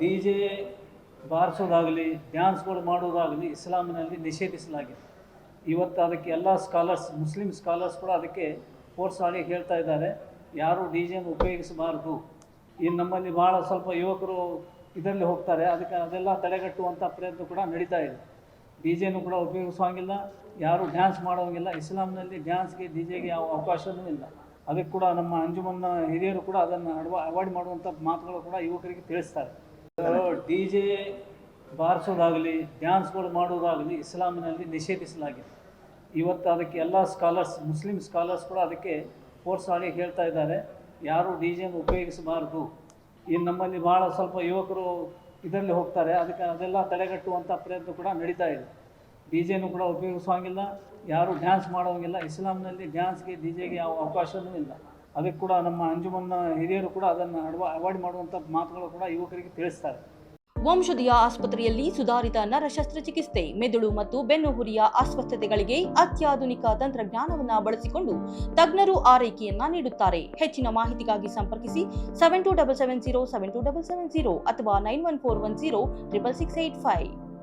D J ಬಾರಿಸೋದಾಗಲಿ ಡ್ಯಾನ್ಸ್ಗಳು ಮಾಡೋದಾಗಲಿ ಇಸ್ಲಾಮಿನಲ್ಲಿ ನಿಷೇಧಿಸಲಾಗಿದೆ. ಇವತ್ತು ಅದಕ್ಕೆ ಎಲ್ಲ ಸ್ಕಾಲರ್ಸ್ ಮುಸ್ಲಿಂ ಸ್ಕಾಲರ್ಸ್ ಕೂಡ ಅದಕ್ಕೆ ಫೋರ್ಸ್ ಆಗಿ ಹೇಳ್ತಾ ಇದ್ದಾರೆ. ಯಾರು ಡಿ ಜೆಯನ್ನು ಉಪಯೋಗಿಸಬಾರದು. ಈ ನಮ್ಮಲ್ಲಿ ಭಾಳ ಸ್ವಲ್ಪ ಯುವಕರು ಇದರಲ್ಲಿ ಹೋಗ್ತಾರೆ. ಅದಕ್ಕೆ ಅದೆಲ್ಲ ತಡೆಗಟ್ಟುವಂಥ ಪ್ರಯತ್ನ ಕೂಡ ನಡೀತಾ ಇದೆ. ಡಿ ಜೆನೂ ಕೂಡ ಉಪಯೋಗಿಸುವಂಗಿಲ್ಲ. ಯಾರು ಡ್ಯಾನ್ಸ್ ಮಾಡೋಂಗಿಲ್ಲ ಇಸ್ಲಾಂನಲ್ಲಿ ಡ್ಯಾನ್ಸ್ಗೆ ಡಿ ಜೆಗೆ ಯಾವ ಅವಕಾಶವೂ ಇಲ್ಲ. ಅದಕ್ಕೆ ಕೂಡ ನಮ್ಮ ಅಂಜುಮನ್ನ ಹಿರಿಯರು ಕೂಡ ಅದನ್ನು ಅಡ್ವ ಅವಾಯ್ಡ್ ಮಾಡುವಂಥ ಮಾತುಗಳು ಕೂಡ ಯುವಕರಿಗೆ ತಿಳಿಸ್ತಾರೆ. ಡಿ ಜೆ ಬಾರಿಸೋದಾಗಲಿ ಡ್ಯಾನ್ಸ್ಗಳು ಮಾಡೋದಾಗಲಿ ಇಸ್ಲಾಮಿನಲ್ಲಿ ನಿಷೇಧಿಸಲಾಗಿದೆ. ಇವತ್ತು ಅದಕ್ಕೆ ಎಲ್ಲ ಸ್ಕಾಲರ್ಸ್ ಮುಸ್ಲಿಂ ಸ್ಕಾಲರ್ಸ್ ಕೂಡ ಅದಕ್ಕೆ ಫೋರ್ಸ್ ಆಗಿ ಹೇಳ್ತಾ ಇದ್ದಾರೆ. ಯಾರು ಡಿ ಜೆನ ಉಪಯೋಗಿಸಬಾರದು. ಇನ್ನು ನಮ್ಮಲ್ಲಿ ಭಾಳ ಸ್ವಲ್ಪ ಯುವಕರು ಇದರಲ್ಲಿ ಹೋಗ್ತಾರೆ. ಅದಕ್ಕೆ ಅದೆಲ್ಲ ತಡೆಗಟ್ಟುವಂಥ ಪ್ರಯತ್ನ ಕೂಡ ನಡೀತಾ ಇದೆ. ಡಿ ಜೆನು ಕೂಡ ಉಪಯೋಗಿಸುವಂಗಿಲ್ಲ, ಯಾರು ಡ್ಯಾನ್ಸ್ ಮಾಡೋಂಗಿಲ್ಲ ಇಸ್ಲಾಂನಲ್ಲಿ ಡ್ಯಾನ್ಸ್ಗೆ ಡಿ ಜೆಗೆ ಯಾವ ಅವಕಾಶವೂ ಇಲ್ಲ. ಅದಕ್ಕೆ ಕೂಡ ನಮ್ಮ ಅಂಜುಮನ್ನ ಹಿರಿಯರು ಕೂಡ ಅದನ್ನು ಅಡ್ವ ಅವಾಯ್ಡ್ ಮಾಡುವಂಥ ಮಾತುಗಳು ಕೂಡ ಯುವಕರಿಗೆ ತಿಳಿಸ್ತಾರೆ. ವಂಶದಿಯ ಆಸ್ಪತ್ರೆಯಲ್ಲಿ ಸುಧಾರಿತ ನರ ಶಸ್ತ್ರಚಿಕಿತ್ಸೆ ಮೆದುಳು ಮತ್ತು ಬೆನ್ನುಹುರಿಯ ಅಸ್ವಸ್ಥತೆಗಳಿಗೆ ಅತ್ಯಾಧುನಿಕ ತಂತ್ರಜ್ಞಾನವನ್ನ ಬಳಸಿಕೊಂಡು ತಜ್ಞರು ಆರೈಕೆಯನ್ನ ನೀಡುತ್ತಾರೆ. ಹೆಚ್ಚಿನ ಮಾಹಿತಿಗಾಗಿ ಸಂಪರ್ಕಿಸಿ seven two double seven zero seven two double seven zero ಅಥವಾ nine one four one zero triple six eight five